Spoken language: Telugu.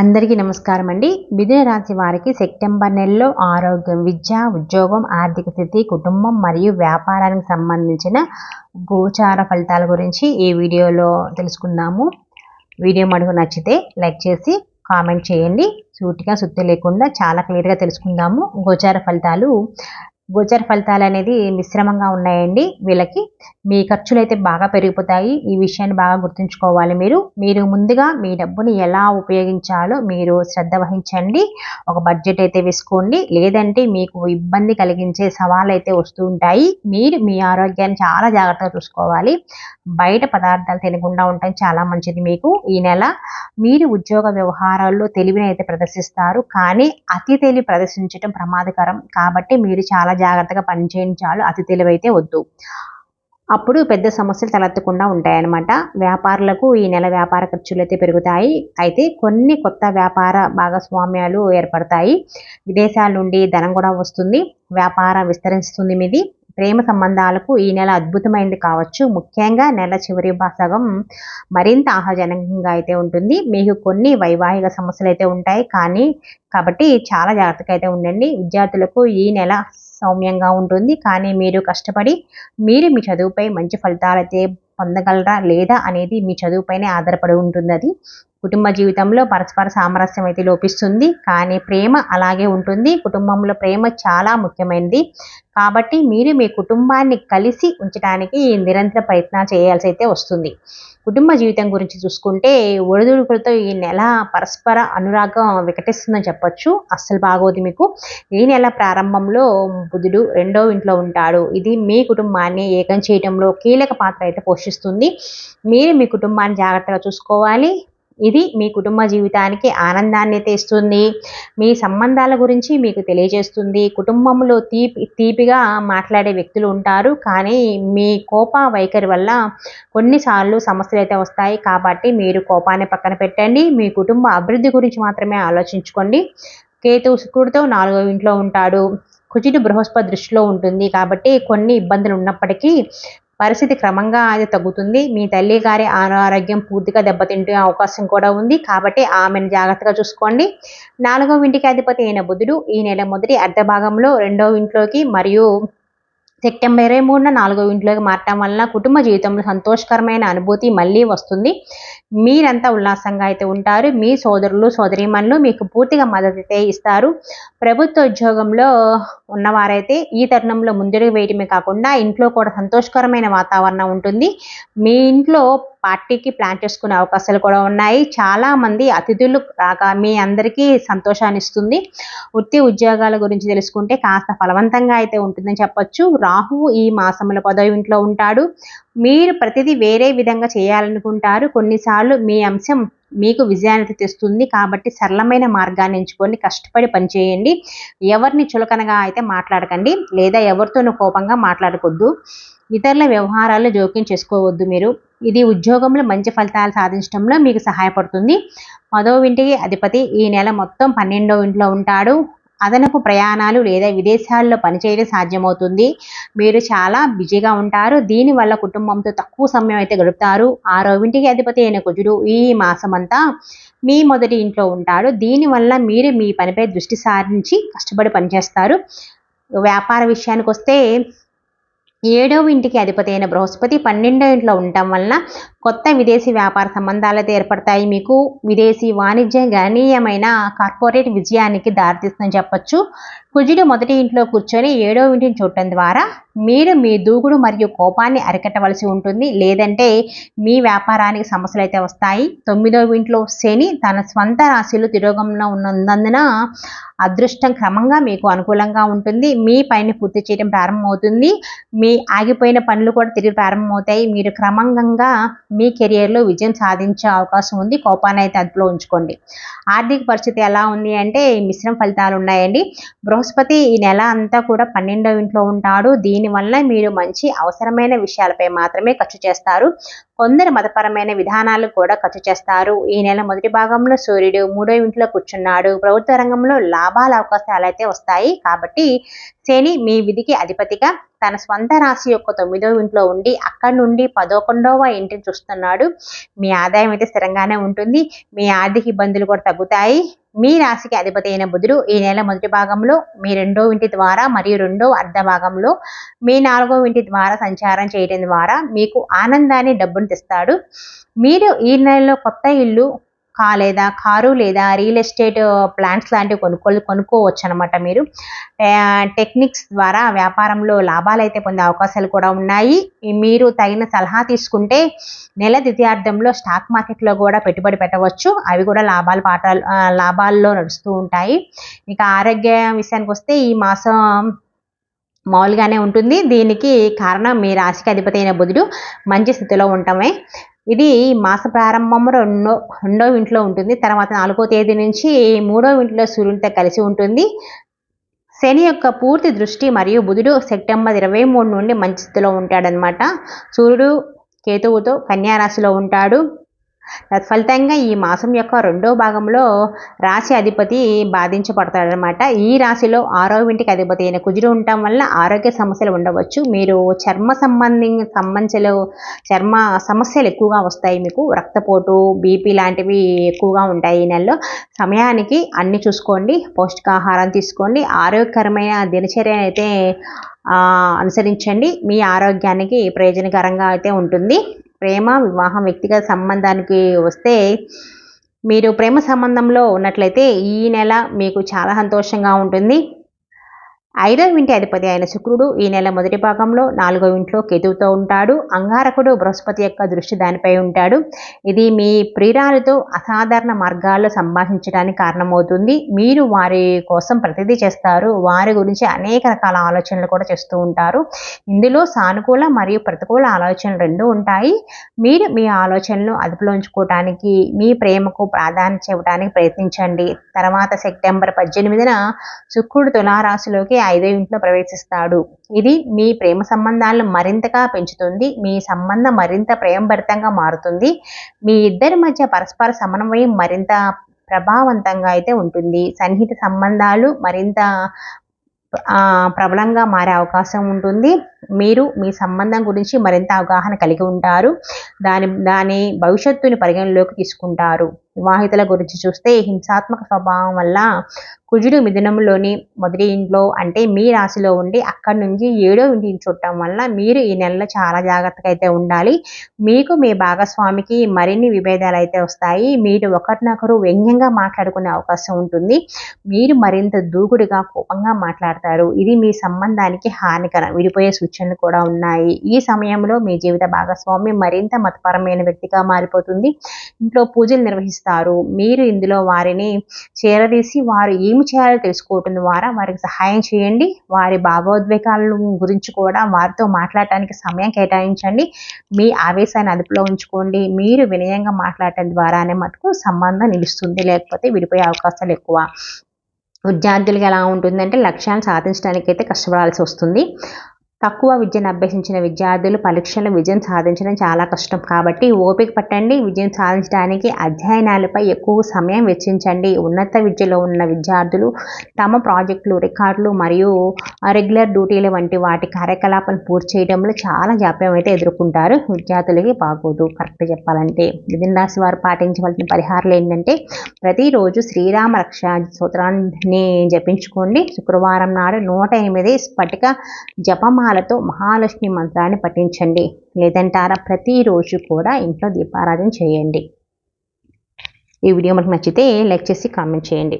అందరికీ నమస్కారం అండి. మిథున రాశి వారికి సెప్టెంబర్ నెలలో ఆరోగ్యం విద్య ఉద్యోగం ఆర్థిక స్థితి కుటుంబం మరియు వ్యాపారానికి సంబంధించిన గోచార ఫలితాల గురించి ఈ వీడియోలో తెలుసుకుందాము. వీడియో మనకు నచ్చితే లైక్ చేసి కామెంట్ చేయండి. సూటిగా సుత్తి లేకుండా చాలా క్లియర్గా తెలుసుకుందాము. గోచార ఫలితాలు గోచర ఫలితాలు అనేది మిశ్రమంగా ఉన్నాయండి. వీళ్ళకి మీ ఖర్చులు అయితే బాగా పెరిగిపోతాయి. ఈ విషయాన్ని బాగా గుర్తుంచుకోవాలి మీరు. మీరు ముందుగా మీ డబ్బుని ఎలా ఉపయోగించాలో మీరు శ్రద్ధ వహించండి. ఒక బడ్జెట్ అయితే వేసుకోండి. లేదంటే మీకు ఇబ్బంది కలిగించే సవాళ్ళు అయితే వస్తూ ఉంటాయి. మీరు మీ ఆరోగ్యాన్ని చాలా జాగ్రత్తగా చూసుకోవాలి. బయట పదార్థాలు తినకుండా ఉండటం చాలా మంచిది మీకు. ఈ నెల మీరు ఉద్యోగ వ్యవహారాల్లో తెలివిని అయితే ప్రదర్శిస్తారు. కానీ అతి తెలివి ప్రదర్శించడం ప్రమాదకరం. కాబట్టి మీరు చాలా జాగ్రత్తగా పనిచేయించాలి అతి తెలివైతే వద్దు. అప్పుడు పెద్ద సమస్యలు తలెత్తకుండా ఉంటాయన్నమాట. వ్యాపారులకు ఈ నెల వ్యాపార ఖర్చులు అయితే పెరుగుతాయి. అయితే కొన్ని కొత్త వ్యాపార భాగస్వామ్యాలు ఏర్పడతాయి. విదేశాల నుండి ధనం కూడా వస్తుంది. వ్యాపారం విస్తరిస్తుంది మీది. ప్రేమ సంబంధాలకు ఈ నెల అద్భుతమైనది కావచ్చు. ముఖ్యంగా నెల చివరి సగం మరింత ఆహ్లాజనకంగా అయితే ఉంటుంది. మీకు కొన్ని వైవాహిక సమస్యలు అయితే ఉంటాయి. కానీ కాబట్టి చాలా జాగ్రత్తగా అయితే ఉండండి. విద్యార్థులకు ఈ నెల సౌమ్యంగా ఉంటుంది. కానీ మీరు కష్టపడి మీరు మీ చదువుపై మంచి ఫలితాలు అయితే పొందగలరా లేదా అనేది మీ చదువుపైనే ఆధారపడి ఉంటుంది అది. కుటుంబ జీవితంలో పరస్పర సామరస్యం అయితే లోపిస్తుంది. కానీ ప్రేమ అలాగే ఉంటుంది. కుటుంబంలో ప్రేమ చాలా ముఖ్యమైనది. కాబట్టి మీరు మీ కుటుంబాన్ని కలిసి ఉంచడానికి నిరంతర ప్రయత్నాలు చేయాల్సి అయితే వస్తుంది. కుటుంబ జీవితం గురించి చూసుకుంటే ఒడిదుడుకులతో ఈ నెల పరస్పర అనురాగం వికటిస్తుందని చెప్పొచ్చు. అస్సలు బాగోదు మీకు. ఈ నెల ప్రారంభంలో బుధుడు రెండో ఇంట్లో ఉంటాడు. ఇది మీ కుటుంబాన్ని ఏకం చేయడంలో కీలక పాత్ర అయితే పోషిస్తుంది. మీరు మీ కుటుంబాన్ని జాగ్రత్తగా చూసుకోవాలి. ఇది మీ కుటుంబ జీవితానికి ఆనందాన్ని తెస్తుంది. మీ సంబంధాల గురించి మీకు తెలియజేస్తుంది. కుటుంబంలో తీపి తీపిగా మాట్లాడే వ్యక్తులు ఉంటారు. కానీ మీ కోప వైఖరి వల్ల కొన్నిసార్లు సమస్యలు అయితే వస్తాయి. కాబట్టి మీరు కోపాన్ని పక్కన పెట్టండి. మీ కుటుంబ అభివృద్ధి గురించి మాత్రమే ఆలోచించుకోండి. కేతు శుక్రుడితో నాలుగో ఇంట్లో ఉంటాడు. కుజుడు బృహస్పతి దృష్టిలో ఉంటుంది. కాబట్టి కొన్ని ఇబ్బందులు ఉన్నప్పటికీ పరిస్థితి క్రమంగా అది తగ్గుతుంది. మీ తల్లి గారి అనారోగ్యం పూర్తిగా దెబ్బతింటే అవకాశం కూడా ఉంది. కాబట్టి ఆమెను జాగ్రత్తగా చూసుకోండి. నాలుగవ ఇంటికి అధిపతి అయిన బుధుడు ఈ నెల మొదటి అర్ధ భాగంలో రెండవ ఇంట్లోకి మరియు సెప్టెంబర్ ఇరవై మూడున నాలుగో ఇంట్లోకి మారటం వలన కుటుంబ జీవితంలో సంతోషకరమైన అనుభూతి మళ్ళీ వస్తుంది. మీరంతా ఉల్లాసంగా అయితే ఉంటారు. మీ సోదరులు సోదరీమణులు మీకు పూర్తిగా మద్దతు అయితే ఇస్తారు. ప్రభుత్వ ఉద్యోగంలో ఉన్నవారైతే ఈ తరుణంలో ముందడుగు వేయటమే కాకుండా ఇంట్లో కూడా సంతోషకరమైన వాతావరణం ఉంటుంది. మీ ఇంట్లో పార్టీకి ప్లాన్ చేసుకునే అవకాశాలు కూడా ఉన్నాయి. చాలామంది అతిథులు రాక మీ అందరికీ సంతోషాన్ని ఇస్తుంది. వృత్తి ఉద్యోగాల గురించి తెలుసుకుంటే కాస్త ఫలవంతంగా అయితే ఉంటుందని చెప్పొచ్చు. రాహువు ఈ మాసంలో పదవి ఇంట్లో ఉంటాడు. మీరు ప్రతిదీ వేరే విధంగా చేయాలనుకుంటారు. కొన్నిసార్లు మీ అంశం మీకు విజయాన్ని తెస్తుంది. కాబట్టి సరళమైన మార్గాన్ని ఎంచుకొని కష్టపడి పనిచేయండి. ఎవరిని చులకనగా అయితే మాట్లాడకండి. లేదా ఎవరితోనూ కోపంగా మాట్లాడకొద్దు. ఇతరుల వ్యవహారాలు జోక్యం చేసుకోవద్దు మీరు. ఇది ఉద్యోగంలో మంచి ఫలితాలు సాధించడంలో మీకు సహాయపడుతుంది. పదవ ఇంటికి అధిపతి ఈ నెల మొత్తం పన్నెండవ ఇంట్లో ఉంటాడు. అదనపు ప్రయాణాలు లేదా విదేశాల్లో పనిచేయడం సాధ్యమవుతుంది. మీరు చాలా బిజీగా ఉంటారు. దీనివల్ల కుటుంబంతో తక్కువ సమయం అయితే గడుపుతారు. ఆరో ఇంటికి అధిపతి అయిన కుజుడు ఈ మాసం అంతా మీ మొదటి ఇంట్లో ఉంటాడు. దీనివల్ల మీరు మీ పనిపై దృష్టి సారించి కష్టపడి పనిచేస్తారు. వ్యాపార విషయానికి వస్తే ఏడవ ఇంటికి అధిపతి అయిన బృహస్పతి పన్నెండో ఇంట్లో ఉండటం వలన కొత్త విదేశీ వ్యాపార సంబంధాలతో ఏర్పడతాయి. మీకు విదేశీ వాణిజ్య గణనీయమైన కార్పొరేట్ విజయానికి దారితీస్తుందని చెప్పొచ్చు. కుజుడు మొదటి ఇంట్లో కూర్చొని ఏడో ఇంటిని చూడటం ద్వారా మీరు మీ దూకుడు మరియు కోపాన్ని అరికట్టవలసి ఉంటుంది. లేదంటే మీ వ్యాపారానికి సమస్యలు అయితే వస్తాయి. తొమ్మిదో ఇంట్లో శని తన స్వంత రాశిలో తిరోగంలో ఉన్నందున అదృష్టం క్రమంగా మీకు అనుకూలంగా ఉంటుంది. మీ పైన పూర్తి చేయడం ప్రారంభమవుతుంది. మీ ఆగిపోయిన పనులు కూడా తిరిగి ప్రారంభమవుతాయి. మీరు క్రమంగా మీ కెరియర్లో విజయం సాధించే అవకాశం ఉంది. కోపాన్ని అయితే అదుపులో ఉంచుకోండి. ఆర్థిక పరిస్థితి ఎలా ఉంది అంటే మిశ్రమ ఫలితాలు ఉన్నాయండి. బృహస్పతి ఈ నెల అంతా కూడా పన్నెండో ఇంట్లో ఉంటాడు. దీనివల్ల మీరు మంచి అవసరమైన విషయాలపై మాత్రమే ఖర్చు చేస్తారు. కొందరు మతపరమైన విధానాలు కూడా ఖర్చు చేస్తారు. ఈ నెల మొదటి భాగంలో సూర్యుడు మూడో ఇంట్లో కూర్చున్నాడు. ప్రభుత్వ రంగంలో లాభాల అవకాశాలు అయితే వస్తాయి. కాబట్టి శని మీ విధికి అధిపతిగా తన స్వంత రాశి యొక్క తొమ్మిదో ఇంట్లో ఉండి అక్కడి నుండి పదకొండవ ఇంటిని చూస్తున్నాడు. మీ ఆదాయం అయితే స్థిరంగానే ఉంటుంది. మీ ఆర్థిక ఇబ్బందులు కూడా తగ్గుతాయి. మీ రాశికి అధిపతి అయిన బుధుడు ఈ నెల మొదటి భాగంలో మీ రెండో ఇంటి ద్వారా మరియు రెండో అర్ధ భాగంలో మీ నాలుగో ఇంటి ద్వారా సంచారం చేయడం ద్వారా మీకు ఆనందాన్ని డబ్బును తెస్తాడు. మీరు ఈ నెలలో కొత్త ఇల్లు కా లేదా కారు లేదా రియల్ ఎస్టేట్ ప్లాంట్స్ లాంటివి కొనుక్కో కొనుక్కోవచ్చు అనమాట మీరు టెక్నిక్స్ ద్వారా వ్యాపారంలో లాభాలు అయితే పొందే అవకాశాలు కూడా ఉన్నాయి. మీరు తగిన సలహా తీసుకుంటే నెల ద్వితీయార్థంలో స్టాక్ మార్కెట్లో కూడా పెట్టుబడి పెట్టవచ్చు. అవి కూడా లాభాలు పాఠాలు లాభాల్లో నడుస్తూ ఉంటాయి. ఇక ఆరోగ్య విషయానికి వస్తే ఈ మాసం మామూలుగానే ఉంటుంది. దీనికి కారణం మీ రాశికి అధిపతి అయిన బుధుడు మంచి స్థితిలో ఉండటమే. ఇది మాస ప్రారంభం రెండో రెండో ఇంట్లో ఉంటుంది. తర్వాత నాలుగో తేదీ నుంచి మూడో ఇంట్లో సూర్యునితో కలిసి ఉంటుంది. శని యొక్క పూర్తి దృష్టి మరియు బుధుడు సెప్టెంబర్ ఇరవై మూడు నుండి మంచి స్థితిలో ఉంటాడనమాట సూర్యుడు కేతువుతో కన్యారాశిలో ఉంటాడు. తత్ఫలితంగా ఈ మాసం యొక్క రెండో భాగంలో రాశి అధిపతి బాధించబడతాడనమాట ఈ రాశిలో ఆరో ఇంటికి అధిపతి అయిన కుజుడు ఉండటం వల్ల ఆరోగ్య సమస్యలు ఉండవచ్చు. మీరు చర్మ సంబంధి సంబంధించలు చర్మ సమస్యలు ఎక్కువగా వస్తాయి మీకు. రక్తపోటు బీపీ లాంటివి ఎక్కువగా ఉంటాయి ఈ నెలలో. సమయానికి అన్ని చూసుకోండి పౌష్టికాహారం తీసుకోండి ఆరోగ్యకరమైన దినచర్య అయితే అనుసరించండి. మీ ఆరోగ్యానికి ప్రయోజనకరంగా అయితే ఉంటుంది. ప్రేమ వివాహం వ్యక్తిగత సంబంధానికి వస్తే మీరు ప్రేమ సంబంధంలో ఉన్నట్లయితే ఈ నెల మీకు చాలా సంతోషంగా ఉంటుంది. ఐదవ ఇంటి అధిపతి అయిన శుక్రుడు ఈ నెల మొదటి భాగంలో నాలుగవ ఇంట్లో కేతువుతో ఉంటాడు. అంగారకుడు బృహస్పతి యొక్క దృష్టి దానిపై ఉంటాడు. ఇది మీ ప్రియురాలతో అసాధారణ మార్గాల్లో సంభాషించడానికి కారణమవుతుంది. మీరు వారి కోసం ప్రతిదీ చేస్తారు. వారి గురించి అనేక రకాల ఆలోచనలు కూడా చేస్తూ ఉంటారు. ఇందులో సానుకూల మరియు ప్రతికూల ఆలోచనలు రెండు ఉంటాయి. మీరు మీ ఆలోచనలు అదుపులో ఉంచుకోవటానికి మీ ప్రేమకు ప్రాధాన్యత ఇవ్వడానికి ప్రయత్నించండి. తర్వాత సెప్టెంబర్ పద్దెనిమిదిన శుక్రుడు తులారాశిలోకి ఐదో ఇంట్లో ప్రవేశిస్తాడు. ఇది మీ ప్రేమ సంబంధాలను మరింతగా పెంచుతుంది. మీ సంబంధం మరింత ప్రేమభరితంగా మారుతుంది. మీ ఇద్దరి మధ్య పరస్పర సమన్వయం మరింత ప్రభావవంతంగా అయితే ఉంటుంది. సన్నిహిత సంబంధాలు మరింత ప్రబలంగా మారే అవకాశం ఉంటుంది. మీరు మీ సంబంధం గురించి మరింత అవగాహన కలిగి ఉంటారు. దాని దాని భవిష్యత్తుని పరిగణలోకి తీసుకుంటారు. వివాహితుల గురించి చూస్తే హింసాత్మక స్వభావం వల్ల కుజుడు మిథునంలోని మొదటి ఇంట్లో అంటే మీ రాశిలో ఉండి అక్కడి నుంచి ఏడో ఇంటిని చూడటం వల్ల మీరు ఈ నెలలో చాలా జాగ్రత్తగా అయితే ఉండాలి. మీకు మీ భాగస్వామికి మరిన్ని విభేదాలు అయితే వస్తాయి. మీరు ఒకరినొకరు వ్యంగ్యంగా మాట్లాడుకునే అవకాశం ఉంటుంది. మీరు మరింత దూకుడుగా కోపంగా మాట్లాడతారు. ఇది మీ సంబంధానికి హానికరం. విడిపోయే సూచనలు కూడా ఉన్నాయి. ఈ సమయంలో మీ జీవిత భాగస్వామి మరింత మతపరమైన వ్యక్తిగా మారిపోతుంది. ఇంట్లో పూజలు నిర్వహిస్తారు. మీరు ఇందులో వారిని చేరదీసి వారు ఏమి చేయాలో తెలుసుకోవటం ద్వారా వారికి సహాయం చేయండి. వారి భావోద్వేగాల గురించి కూడా వారితో మాట్లాడటానికి సమయం కేటాయించండి. మీ ఆవేశాన్ని అదుపులో ఉంచుకోండి. మీరు వినయంగా మాట్లాడటం ద్వారానే మటుకు సంబంధం నిలుస్తుంది. లేకపోతే విడిపోయే అవకాశాలు ఎక్కువ. విద్యార్థులకు ఎలా ఉంటుందంటే లక్ష్యాన్ని సాధించడానికి అయితే కష్టపడాల్సి వస్తుంది. తక్కువ విద్యను అభ్యసించిన విద్యార్థులు పరీక్షలు విజయం సాధించడం చాలా కష్టం. కాబట్టి ఓపిక పట్టండి. విజయం సాధించడానికి అధ్యయనాలపై ఎక్కువ సమయం వెచ్చించండి. ఉన్నత విద్యలో ఉన్న విద్యార్థులు తమ ప్రాజెక్టులు రికార్డులు మరియు రెగ్యులర్ డ్యూటీలు వంటి వాటి కార్యకలాపాలను పూర్తి చేయడంలో చాలా జాప్యం అయితే ఎదుర్కొంటారు. విద్యార్థులకి బాగోదు. కరెక్ట్ చెప్పాలంటే మిథున రాశి వారు పాటించవలసిన పరిహారాలు ఏంటంటే ప్రతిరోజు శ్రీరామ రక్ష సూత్రాన్ని జపించుకోండి. శుక్రవారం నాడు నూట ఎనిమిది స్ఫటిక జపమా నామాలతో మహాలక్ష్మి మంత్రాన్ని పఠించండి. లేదంటారా? ప్రతిరోజు కూడా ఇంట్లో దీపారాధన చేయండి. ఈ వీడియో మనకు నచ్చితే లైక్ చేసి కామెంట్ చేయండి.